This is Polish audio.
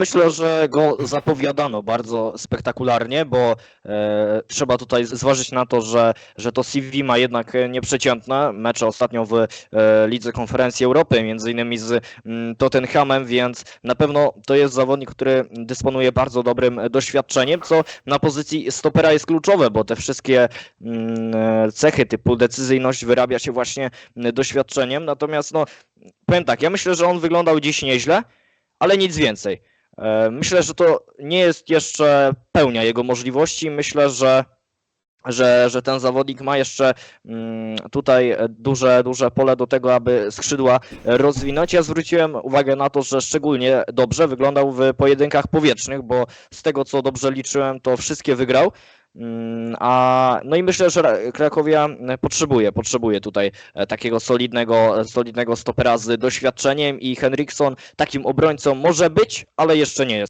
Myślę, że go zapowiadano bardzo spektakularnie, bo e, trzeba tutaj zważyć na to, że, że to CV ma jednak e, nieprzeciętne. Mecze ostatnio w e, Lidze Konferencji Europy, między innymi z mm, Tottenhamem, więc na pewno to jest zawodnik, który dysponuje bardzo dobrym doświadczeniem, co na pozycji stopera jest kluczowe, bo te wszystkie mm, e, cechy typu decyzyjność wyrabia się właśnie doświadczeniem. Natomiast no, powiem tak, ja myślę, że on wyglądał dziś nieźle, ale nic więcej. E, Myślę, że to nie jest jeszcze pełnia jego możliwości. Myślę, że, że, że ten zawodnik ma jeszcze mm, tutaj duże, duże pole do tego, aby skrzydła rozwinąć. Ja zwróciłem uwagę na to, że szczególnie dobrze wyglądał w pojedynkach powietrznych, bo z tego co dobrze liczyłem, to wszystkie wygrał. Mm, A, no i myślę, że Ra- Krakowia potrzebuje, potrzebuje tutaj e, takiego solidnego, solidnego stopera z doświadczeniem i Henrikson takim obrońcą może być, ale jeszcze nie jest.